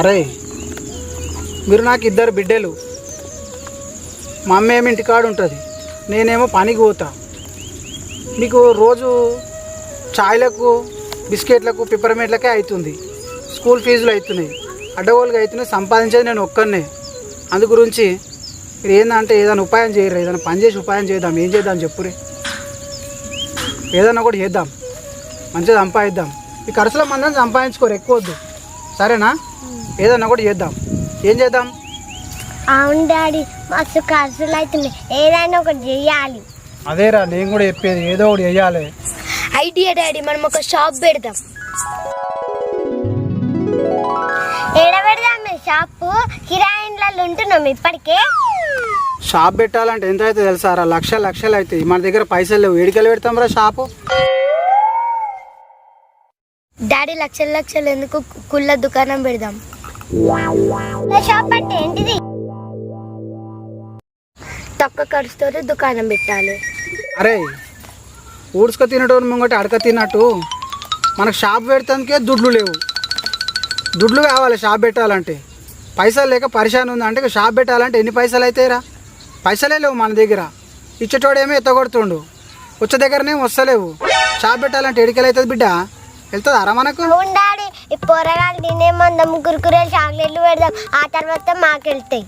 అరే మీరు నాకు ఇద్దరు బిడ్డలు. మా అమ్మ ఏమి ఇంటికాడు ఉంటుంది? నేనేమో పనికి పోతా. మీకు రోజు చాయ్లకు బిస్కెట్లకు పిప్పర్మెంట్లకే అవుతుంది స్కూల్ ఫీజులు అవుతున్నాయి అడ్డగోలుగా అవుతున్నాయి సంపాదించేది నేను ఒక్కనే అందు గురించి మీరు ఏందంటే ఏదైనా ఉపాయం చేయరు? ఏదైనా పని చేసి ఉపాయం చేద్దాం. ఏం చేద్దాం చెప్పురే. ఏదైనా కూడా చేద్దాం. మంచిగా సంపాదిద్దాం. ఈ ఖర్చుల మందని సంపాదించుకోరు. ఎక్కువ వద్దు. సరేనా? ఏదన్నా కూడా చేద్దాం. ఏం చేద్దాం? అవును డాడీ మస్తు ఖర్చులు అవుతున్నాయి. ఏదైనా ఒకటి చెయ్యాలి అదేరా నేను కూడా చెప్పేది ఏదో ఒకటి చేయాలి. ఐడియా డాడీ మనం ఒక షాప్ పెడదాం. ఏడ పెడదాం మేము షాపు? కిరాయిన్లలో ఉంటున్నాం ఇప్పటికే. షాప్ పెట్టాలంటే ఎంత అయితే తెలుసారా? లక్ష లక్షలు అవుతాయి. మన దగ్గర పైసలు లేవు. ఏడికెళ్ళి పెడతాం రా షాపు? డాడీ లక్షలు లక్షలు ఎందుకు కుళ్ళ దుకాణం పెడదాం? షాప్ అంటే ఏంటిది? తక్కువ ఖర్చుతో దుకాణం పెట్టాలి. అరే ఊడ్చుక తినటం ముంగటి అడక తిన్నట్టు మనకు షాప్ పెడతానికే దుడ్లు లేవు. దుడ్లు కావాలి షాప్ పెట్టాలంటే. పైసలు లేక పరిశాన్ ఉంది అంటే షాప్ పెట్టాలంటే ఎన్ని పైసలు అవుతాయిరా పైసలే లేవు మన దగ్గర. ఇచ్చేటోడేమో ఎత్తగొడుతుండు. వచ్చే దగ్గరనే వస్తలేవు. షాప్ పెట్టాలంటే ఎడికెళ్ళి అవుతుంది బిడ్డ? వెళ్తుందారా మనకు? డాడీ. ఈ పొరగాలు తినే మందం కురుకురేలు చాక్లెట్లు పెడదాం. ఆ తర్వాత మాకెళ్తాయి.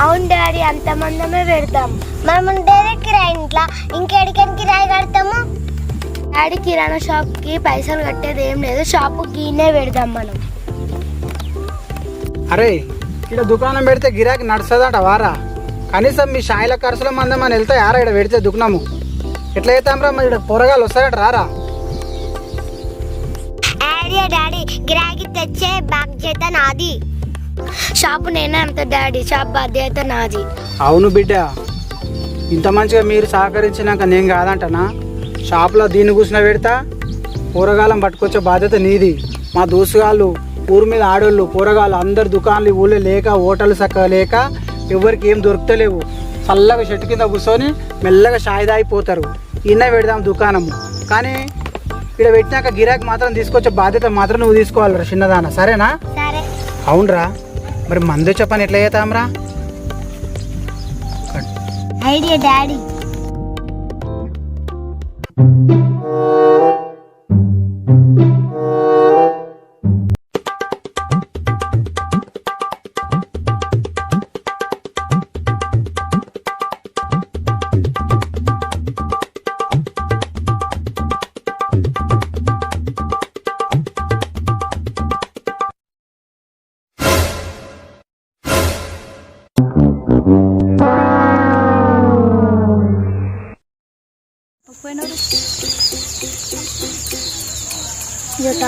అవును డాడీ అంత మందమే పెడతాం. మనం ఉండేదే కిరాయి ఇంట్లో. ఇంకెడికని కిరాయి కడతాము. డాడీ కిరాణా షాప్కి పైసలు కట్టేది ఏం లేదు. షాపు గీనే పెడదాం మనం. అరే ఇక్కడ దుకాణం పెడితే గిరాకీ నడుస్తుందంట వారా. కనీసం మీ షాయిల ఖర్చుల మందం అని వెళ్తే యారా ఇక్కడ పెడితే దుకుణము? ఎట్లా అవుతాంరా మరి? ఇక్కడ పొరగాలు వస్తారట రారా? ఐడియా డాడీ గిరాకీ తెచ్చే బాధ్యత నాది షాపు నేనే అంత డాడీ షాప్ బాధ్యత నాది. అవును బిడ్డ. ఇంత మంచిగా మీరు సహకరించినాక నేను కాదంటనా? షాప్లో దీన్ని కూర్చుని పెడతా కూరగాయలం పట్టుకొచ్చే బాధ్యత నీది. మా దోసుగాళ్ళు ఊరు మీద ఆడోళ్ళు కూరగాయలు అందరు దుకాణాలు ఊళ్ళో లేక హోటల్ చక్కగా లేక ఎవరికి ఏం దొరుకుతలేవు. చల్లగా చెట్టు కింద కూర్చొని మెల్లగా షాయి దాగిపోతారు ఇన్న పెడదాం దుకాణము. కానీ ఇక్కడ పెట్టినాక గిరాకీ మాత్రం తీసుకొచ్చే బాధ్యత మాత్రం నువ్వు తీసుకోవాలిరా చిన్నదాన. సరేనా? సరే. అవునరా. మరి మందు చెప్పని ఎట్లా ఐడియా డాడీ.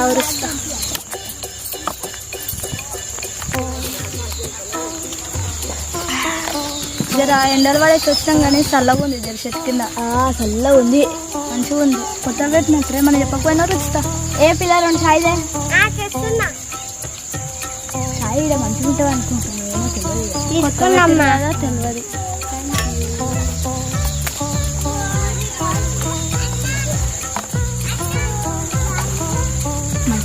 ఉరుస్తా జర ఎండలు పడేసి వచ్చినాం కానీ చల్లగా ఉంది జర చెట్టు కింద. చల్లగా ఉంది. మంచిగా ఉంది. కొత్త పెట్టినట్టే మనం చెప్పకపోయినా రుచితా ఏ పిల్లలు చేస్తున్నా. చాయ్ ఇక్కడ మంచిగా ఉంటుంది అనుకుంటున్నాను తెలియదు. తెలియదు.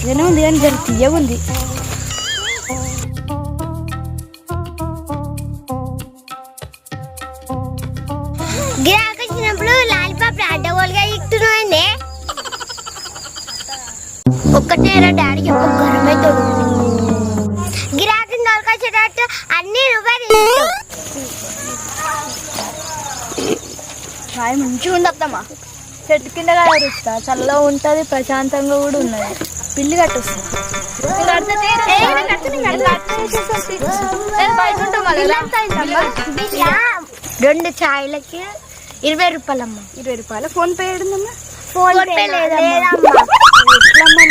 మంచిగానే ఉంది కానీ జర తీయగా ఉంది. గిరాకీ వచ్చినప్పుడు లాలిపాప్ అడ్డగోలుగా ఇస్తున్నాయండి ఒక్కటే డాడీ చెప్పు గిరాకీ దొరకొచ్చేటట్టు అన్ని రూపాయలు. చాయ్ మంచిగా చెట్టు కింద రుచితా చల్లగా ఉంటుంది ప్రశాంతంగా కూడా ఉన్నది. పిల్లి కట్టొస్తుంది. రెండు ఛాయలకి ఇరవై రూపాయలమ్మ. ఇరవై రూపాయలు. ఫోన్ పే ఏడుందమ్మా? ఫోన్ పే లేదమ్మా.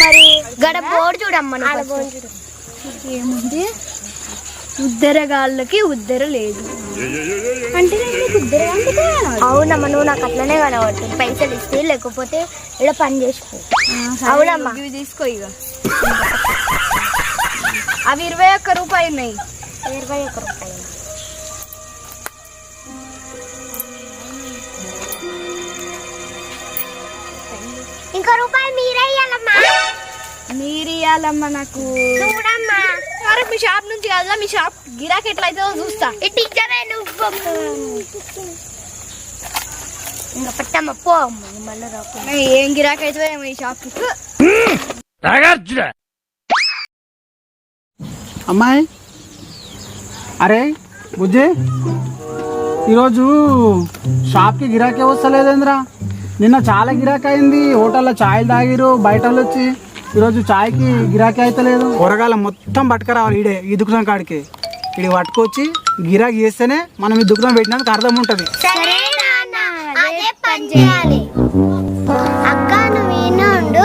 మరి? గడ బోర్డు చూడమ్మా. ఏముంది? ఉద్దరగాళ్ళకి ఉద్దర లేదు. అంటే నీకు ఉద్దర అవునమ్మా నువ్వు నాకు అట్లనే కనబడుతుంది పైసలు ఇస్తే లేకపోతే ఇక్కడ పని చేసుకో అవునమ్మా. ఇవి తీసుకో ఇక అవి ఇరవై ఒక్క రూపాయి ఉన్నాయి. ఇరవై ఒక్క రూపాయలు ఇంకో రూపాయి మీరే ఇయ్యాలమ్మా. మీరు ఇవ్వాలమ్మా నాకు. చూడమ్మా. వరకు మీ షాప్ నుంచి కదా మీ షాప్ గిరాకీ ఎట్లా అవుతుందో చూస్తా. టీచరే నువ్వు. ఇంకా పెట్టమ్మ పో మళ్ళీ రాకు ఏం గిరాకీ అవుతుందో మీ షాప్ అమ్మాయి అరే బుజ్జి ఈరోజు షాప్కి గిరాకీ వస్తలేదేంద్రా? నిన్న చాలా గిరాకీ అయింది హోటల్లో ఛాయ్ తాగిరు బయట వచ్చి ఈరోజు ఛాయ్కి గిరాకీ అయితలేదు. కూరగాయలు మొత్తం పట్టుకురావాలి ఈడే ఈ దుకాణం కాడికి. ఇది పట్టుకొచ్చి గిరాకీ చేస్తేనే మనం ఈ దుకాణం పెట్టినందుకు అర్థం ఉంటుంది. సరే నాన్న అదే పని చేయాలి. అక్క నువ్వు ఉండు.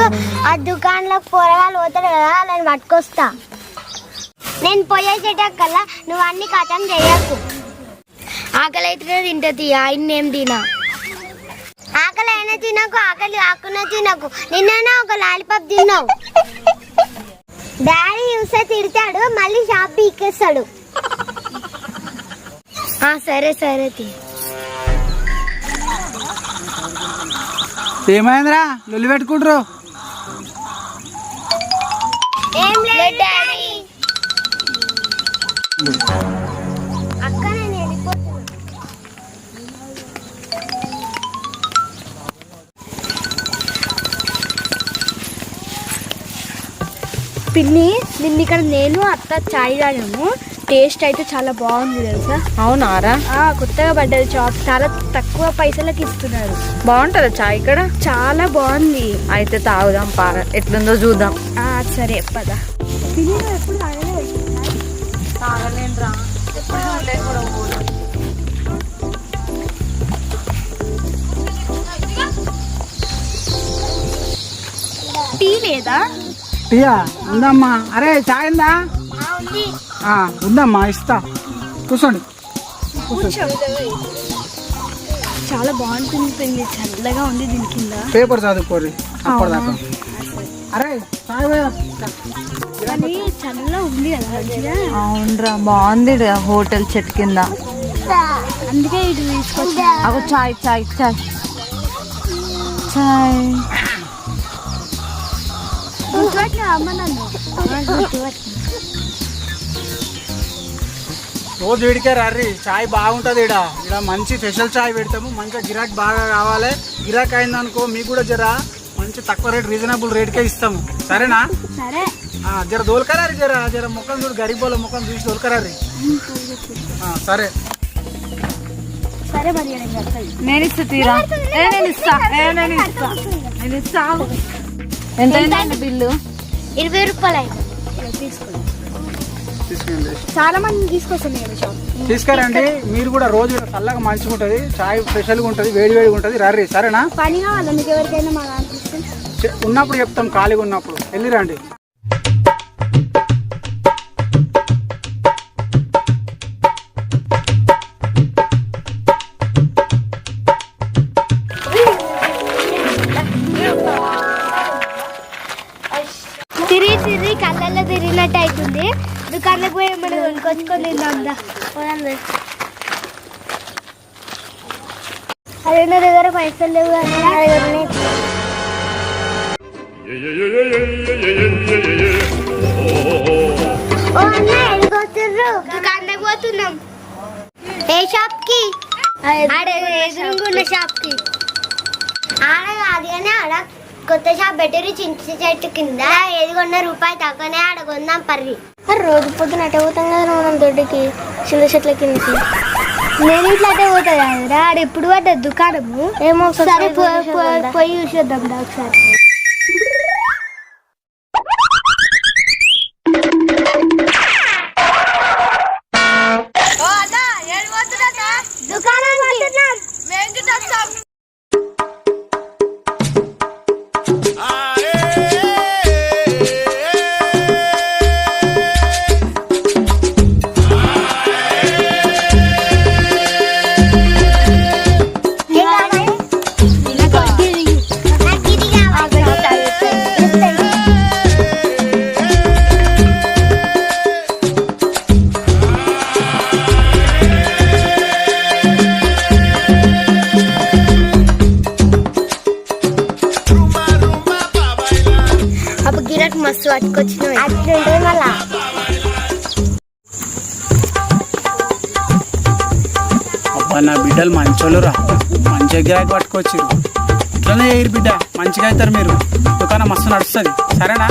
ఆ దుకాణంలో కూరగాయలు పోతాడు కదా వాళ్ళని పట్టుకొస్తా. నేను పోయేసేటక్కల్లా నువ్వు అన్ని కథం చేయకు. ఆకలి అయితే తింటది ఆయన ఏం తినా? తినకు ఆకలి ఆకున్నా తినకు. నిన్న ఒక లాలిపాప్ తిన్నావు. డాడీ చూస్తే తిడతాడు మళ్ళీ షాప్ పీకేస్తాడు. ఆ, సరే సరే తీ. ఏమైందిరా? లొల్లి పెట్టుకుంటారు. ఏం లేదు డాడీ. పిన్ని నిన్న ఇక్కడ నేను అత్త చాయ్ తాగాము. టేస్ట్ అయితే చాలా బాగుంది తెలుసా? అవునారా ఆ, కొత్తగా పడ్డది షాప్ చాలా తక్కువ పైసలకి ఇస్తున్నారు. బాగుంటుందా చాయ్ ఇక్కడ? చాలా బాగుంది. అయితే తాగుదాం పా ఎట్లుందో చూద్దాం. ఆ, సరే పద. పిన్ని నువ్వు ఎప్పుడు తాగలేదు. టీ లేదా? టీయా? ఉందమ్మా. అరే ఛాయ్ ఉందా? ఆ, ఉందమ్మా ఇస్తా. కూర్చోండి. కూర్చో. చాలా బాగుంటుంది చల్లగా ఉంది దీని కింద. పేపర్ చదువుకోరి అప్పటిదాకా. అరే చల్లగా ఉంది కదా అవునరా బాగుంది హోటల్ చెట్టు కింద. అందుకే ఇటు తీసుకొచ్చా అగో చాయ్ చాయ్ చాయ్. చాయ్. గుర్తుపట్టిన అమ్మ నన్ను? రోజు వీడికే రర్రి. చాయ్ బాగుంటుంది ఇక్కడ ఇక్కడ మంచి స్పెషల్ చాయ్ పెడతాము. మంచిగా గిరాక్ బాగా కావాలి. గిరాక్ అయిందనుకో మీకు కూడా జర మంచి తక్కువ రేట్ రీజనబుల్ రేట్కే ఇస్తాము. సరేనా? సరే. ఆ, జర దోలుకరారి జర. జర ముఖం చూడు గరీబోళ్ళ ముఖం చూసి దోలుకరారి. ఆ, సరే. సరే మరి నేను ఇస్తా తీరా. నేను ఇస్తా. నేను ఇస్తా. నేను ఇస్తా. ఎంత అయిందండి బిల్లు? ఇరవై రూపాయలు అయింది. చాలా మంది తీసుకొస్తుంది తీసుకురండి. మీరు కూడా రోజు ఇక్కడ చల్లగా మంచిగా ఉంటుంది చాయ్ స్పెషల్గా ఉంటుంది. వేడి వేడిగా ఉంటుంది. రర్రి సరేనా? పని కావాలా? మీకు ఎవరికైనా మా దాంట్లో ఇస్తే? చె- ఉన్నప్పుడు చెప్తాం ఖాళీగా ఉన్నప్పుడు. వెళ్ళి రండి మనం కొనుక్కొచ్చుకొని అదే నా దగ్గర పైసలు లేవు కానీ నా దగ్గర ఓ అన్న పోతున్నాం ఏ షాప్కి ఆడ ఎదురుగున్న షాప్కి ఆడ కాదు కానీ ఆడ కొత్త షాప్ పెట్టారు చింత చెట్టు కింద. ఏది కొన్న రూపాయి తక్కువనే ఆడ కొందాం పర్రి. రోజు పొద్దున అటే పోతాం కదా మనం దొడ్డికి చింత చెట్ల కిందకి. నేను ఇట్లా అటే పోతా కదా ఆడ ఎప్పుడు పడ్డ దుకాణము? ఏమో సరే పోయి చూసేద్దాం ఒకసారి. మస్తు పట్టుకొచ్చినాం అట్లుంటుంది మళ్ళా. నా బిడ్డలు మంచోళ్ళు రా. మంచి గిరాకి పట్టుకోవచ్చు ఇట్లనే ఎయిర్ బిడ్డ మంచిగా అవుతారు మీరు. దుకాణం మస్తు నడుస్తుంది. సరేనా?